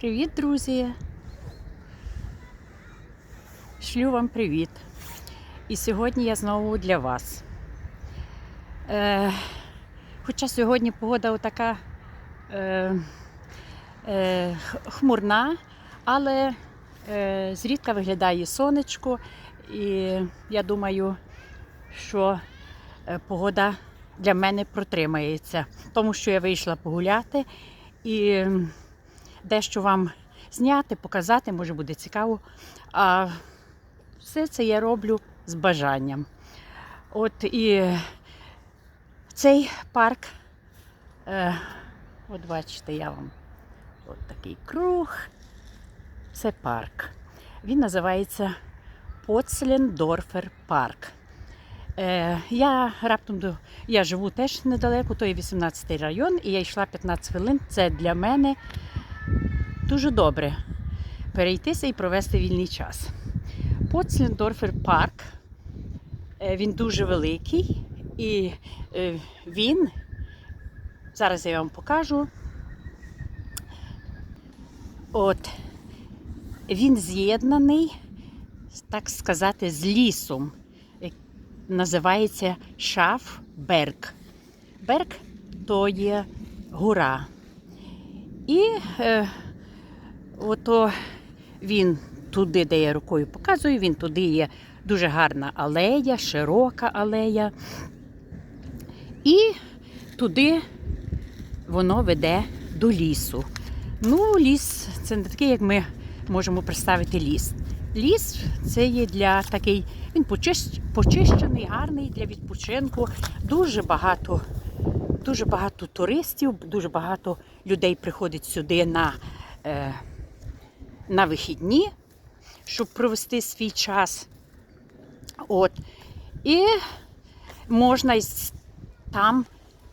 Привіт, друзі! Шлю вам привіт. І сьогодні я знову для вас. Е, хоча сьогодні погода така е, е, хмурна, але е, зрідка виглядає сонечко, і я думаю, що е, погода для мене протримається, тому що я вийшла погуляти і дещо вам зняти, показати, може буде цікаво. А все це я роблю з бажанням. От і цей парк, е, от бачите, я вам от такий круг. Це парк. Він називається Поцлендорфер парк. Е, я раптом до я живу теж недалеко, то є 18 район, і я йшла 15 хвилин. Це для мене дуже добре перейтися і провести вільний час. Поцлендорфер парк. е, Він дуже великий і е, він, зараз я вам покажу. От, він з'єднаний, так сказати, з лісом. Називається Шафберг. Берг то є гора. І е, ото він туди, де я рукою показую, він туди є дуже гарна алея, широка алея. І туди воно веде до лісу. Ну, ліс це не такий, як ми можемо представити ліс. Ліс це є для такий, він почищений, гарний для відпочинку. Дуже багато, дуже багато туристів, дуже багато людей приходить сюди на, е, на вихідні, щоб провести свій час. От. І можна там,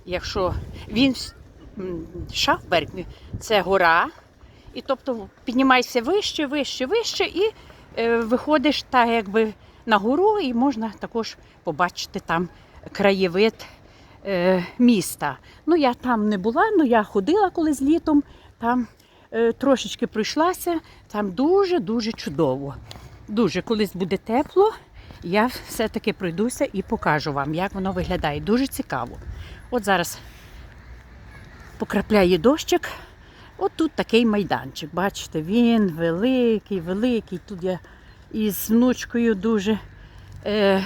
якщо він Шафберг, це гора, і тобто піднімаєшся вище, вище, вище, і е, виходиш так якби на гору, і можна також побачити там краєвид е, міста. Ну, я там не була, але я ходила колись літом, там трошечки пройшлася, там дуже-дуже чудово. Дуже, колись буде тепло, я все-таки пройдуся і покажу вам, як воно виглядає. Дуже цікаво. От зараз покрапляє дощик. От тут такий майданчик. Бачите, він великий, великий. Тут я із внучкою дуже е,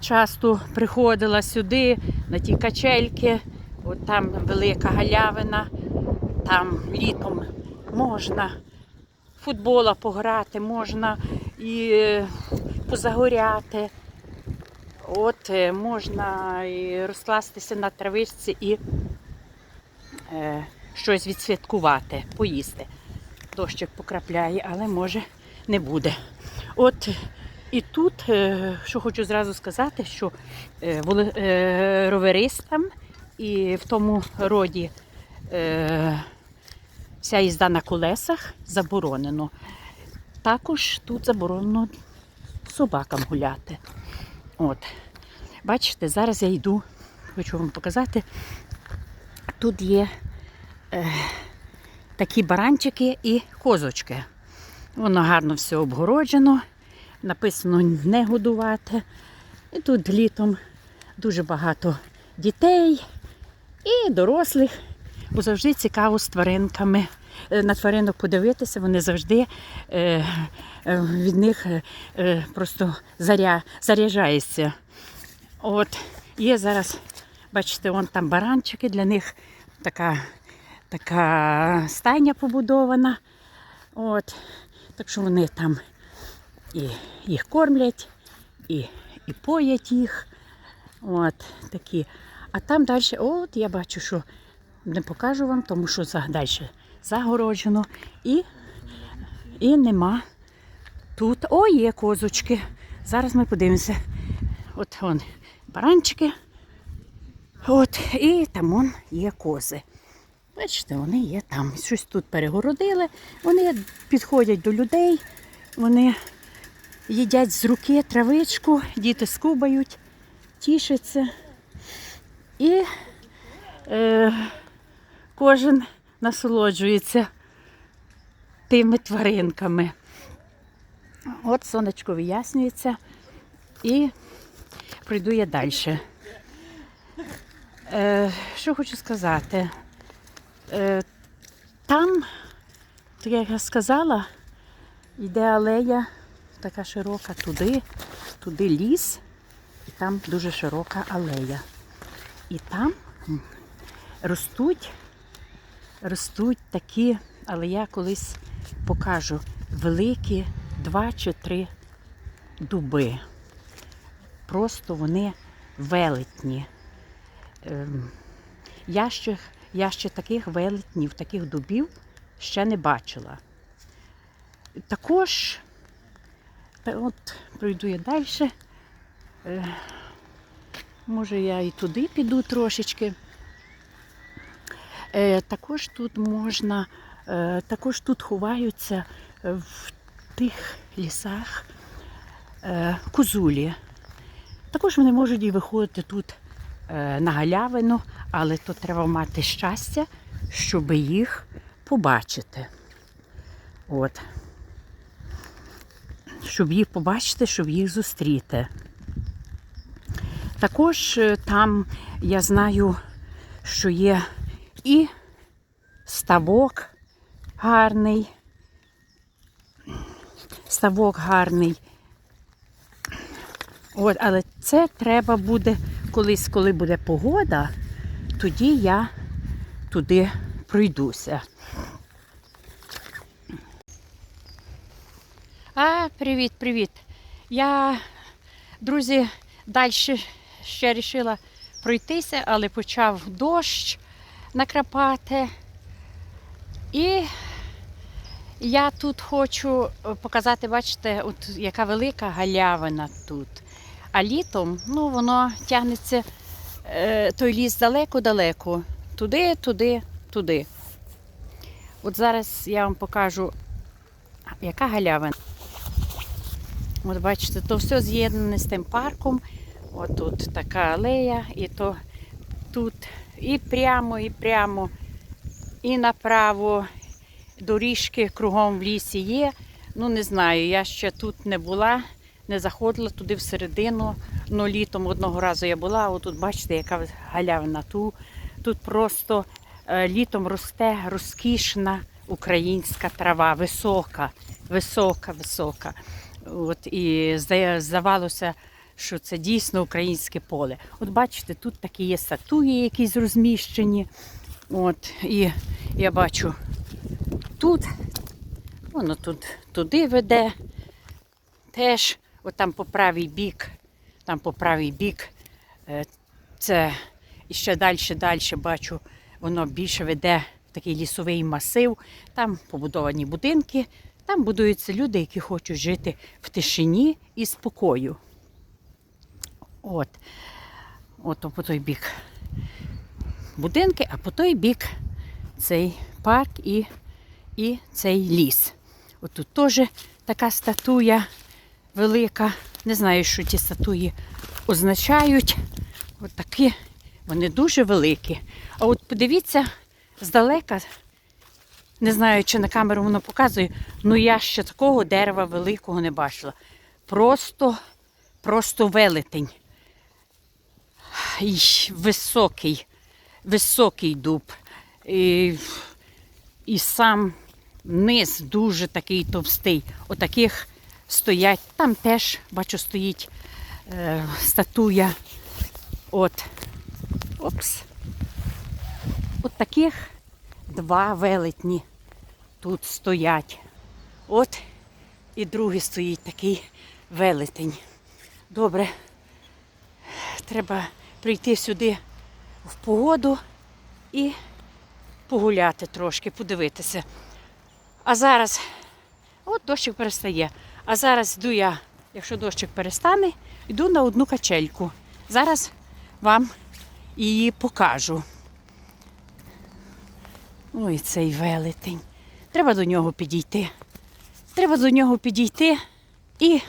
часто приходила сюди, на ті качельки. От там велика галявина, там літом можна футбола пограти, можна і е, позагоряти. От е, можна і розкластися на травичці і е, щось відсвяткувати, поїсти. Дощик покрапляє, але може не буде. От і тут, е, що хочу зразу сказати, що е, е, роверистам і в тому роді е, вся їзда на колесах заборонено. Також тут заборонено собакам гуляти. От. Бачите, зараз я йду, хочу вам показати. Тут є е, такі баранчики і козочки. Воно гарно все обгороджено, написано не годувати. І тут літом дуже багато дітей і дорослих, бо завжди цікаво з тваринками. Е, На тваринок подивитися, вони завжди е, е, від них е, е, просто заря, заряджаєшся. От є зараз, бачите, вон там баранчики, для них така, така стайня побудована. От, так що вони там і їх кормлять, і, і поять їх. От такі. А там далі, от я бачу, що не покажу вам, тому що далі загороджено. І, і нема тут. О, є козочки. Зараз ми подивимося. От вон баранчики. От, і там вон є кози. Бачите, вони є там. Щось тут перегородили. Вони підходять до людей, вони їдять з руки травичку, діти скубають, тішаться. І е, кожен насолоджується тими тваринками. От сонечко вияснюється і пройду я далі. Е, що хочу сказати? Е, там, так як я сказала, йде алея така широка туди, туди ліс, і там дуже широка алея. І там ростуть, ростуть такі, але я колись покажу, великі два чи три дуби. Просто вони велетні. Ем, Я ще, я ще таких велетнів, таких дубів ще не бачила. Також, от пройду я далі. Е, Може, я і туди піду трошечки. Е, Також тут можна, е, також тут ховаються е, в тих лісах козулі. Також вони можуть і виходити тут на галявину, але то треба мати щастя, щоб їх побачити. От. Щоб їх побачити, щоб їх зустріти. Також там я знаю, що є і ставок гарний. Ставок гарний. От, але це треба буде колись, коли буде погода, тоді я туди пройдуся. А, привіт, привіт. Я, друзі, далі ще вирішила пройтися, але почав дощ накрапати. І я тут хочу показати, бачите, от яка велика галявина тут. А літом ну, воно тягнеться е, той ліс далеко-далеко. Туди, туди, туди. От зараз я вам покажу, яка галявина. От бачите, то все з'єднане з тим парком. От тут така алея, і то тут і прямо, і прямо, і направо. Доріжки кругом в лісі є. Ну, не знаю, я ще тут не була, не заходила туди всередину. Ну, літом одного разу я була, отут бачите, яка галявина. Тут, тут просто е, літом росте розкішна українська трава, висока, висока, висока. От, і здавалося, що це дійсно українське поле. От бачите, тут такі є статуї, якісь розміщені. От, і я бачу тут, воно тут туди веде. Теж, от там по правий бік, там по правий бік, е, це і ще далі, далі бачу, воно більше веде в такий лісовий масив. Там побудовані будинки, там будуються люди, які хочуть жити в тишині і спокою. От, от по той бік будинки, а по той бік цей парк і, і цей ліс. От тут теж така статуя велика. Не знаю, що ті статуї означають. От такі, вони дуже великі. А от подивіться, здалека, не знаю, чи на камеру воно показує, ну я ще такого дерева великого не бачила. Просто, просто велетень. І високий, високий дуб. І, і сам низ дуже такий товстий. Отаких стоять. Там теж, бачу, стоїть е, статуя. От. Опс. От таких два велетні тут стоять. От і другий стоїть такий велетень. Добре, треба прийти сюди в погоду і погуляти трошки, подивитися. А зараз, от дощик перестає. А зараз йду я, якщо дощик перестане, йду на одну качельку. Зараз вам її покажу. Ой, цей велетень. Треба до нього підійти. Треба до нього підійти і,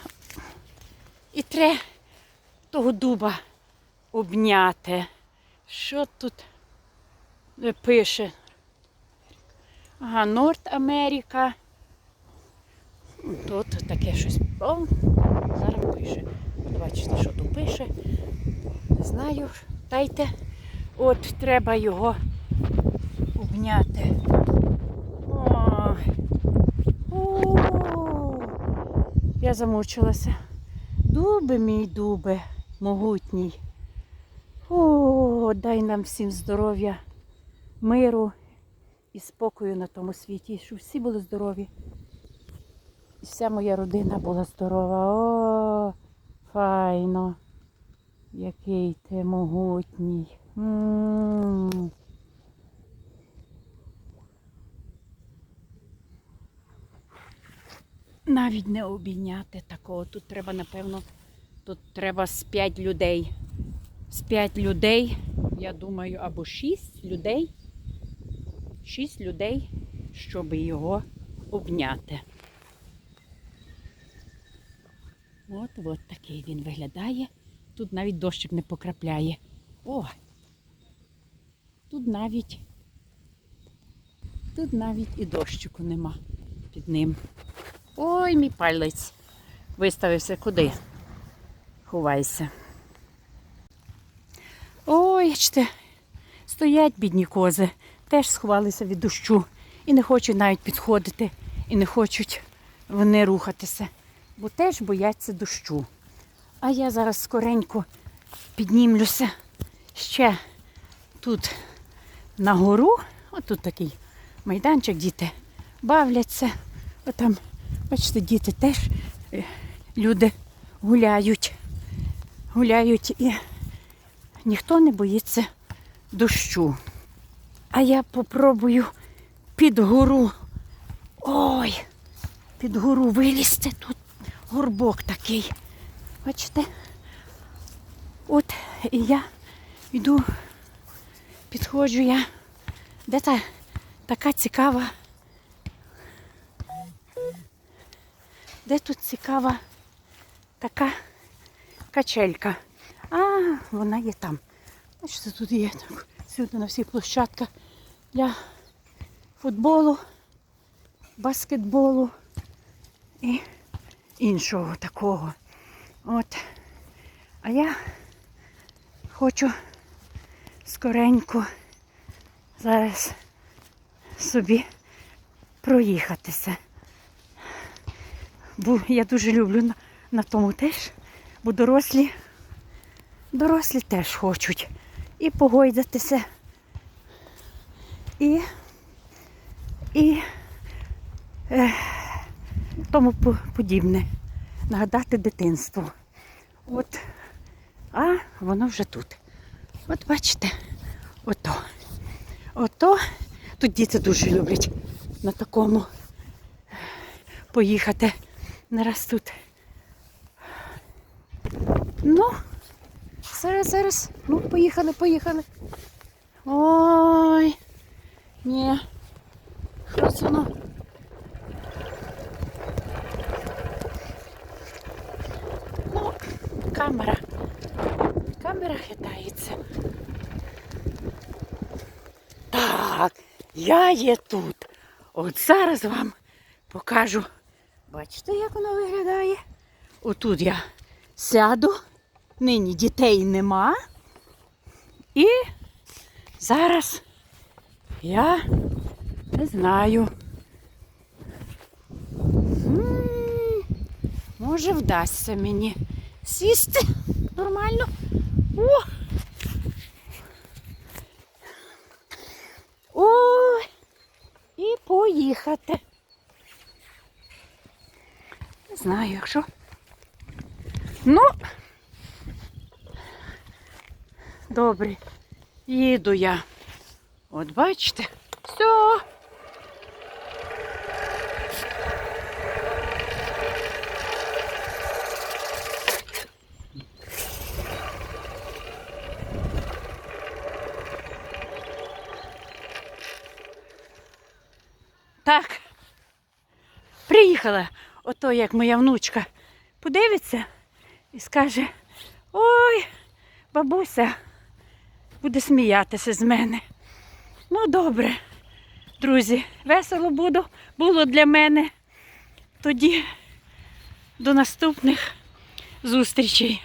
і треба того дуба обняти. Що тут пише? Ага, Норт Америка. Тут таке щось. О, зараз пише. Бачите, що тут пише. Не знаю. Дайте. От треба його обняти. Я замучилася. Дуби мій дубе, могутній. О, дай нам всім здоров'я, миру і спокою на тому світі, щоб всі були здорові. І вся моя родина була здорова. О, файно. Який ти могутній. М. Навіть не обійняти такого. Тут треба, напевно, тут треба з п'ять людей. З п'ять людей, я думаю, або шість людей. Шість людей, щоб його обняти. От, от такий він виглядає. Тут навіть дощик не покрапляє. О! Тут навіть, тут навіть і дощику нема під ним. Ой, мій палець виставився куди? Ховайся. Бачите, стоять бідні кози, теж сховалися від дощу і не хочуть навіть підходити, і не хочуть вони рухатися, бо теж бояться дощу. А я зараз скоренько піднімлюся ще тут на гору. Отут такий майданчик, діти бавляться. Отам, бачите, діти теж е, люди гуляють. Гуляють і ніхто не боїться дощу. А я попробую під гору. Ой, під гору вилізти. Тут горбок такий. Бачите? От і я йду, підходжу я. Де та така цікава? Де тут цікава така качелька? А, вона є там. Бачите, тут є так, всюди на всіх площадках для футболу, баскетболу і іншого такого. От. А я хочу скоренько зараз собі проїхатися. Бо я дуже люблю на, на тому теж, бо дорослі, дорослі теж хочуть і погойдатися, і, і е, тому подібне. Нагадати дитинство. От, а воно вже тут. От бачите, ото. Ото. Тут діти дуже люблять на такому поїхати. Не раз тут. Ну, зараз, зараз. Ну, поїхали, поїхали. Ой. Ні. Воно. Ну, камера. Камера хитається. Так, я є тут. От зараз вам покажу. Бачите, як воно виглядає? Отут я сяду, нині дітей нема. І зараз я не знаю. Може вдасться мені сісти нормально. О! Ой! І поїхати. Не знаю, якщо. Ну, добре, їду я. От бачите, все. Так. Приїхала. Ото як моя внучка подивиться і скаже: ой, бабуся буде сміятися з мене. Ну, добре, друзі, весело буду, було для мене. тоді до наступних зустрічей.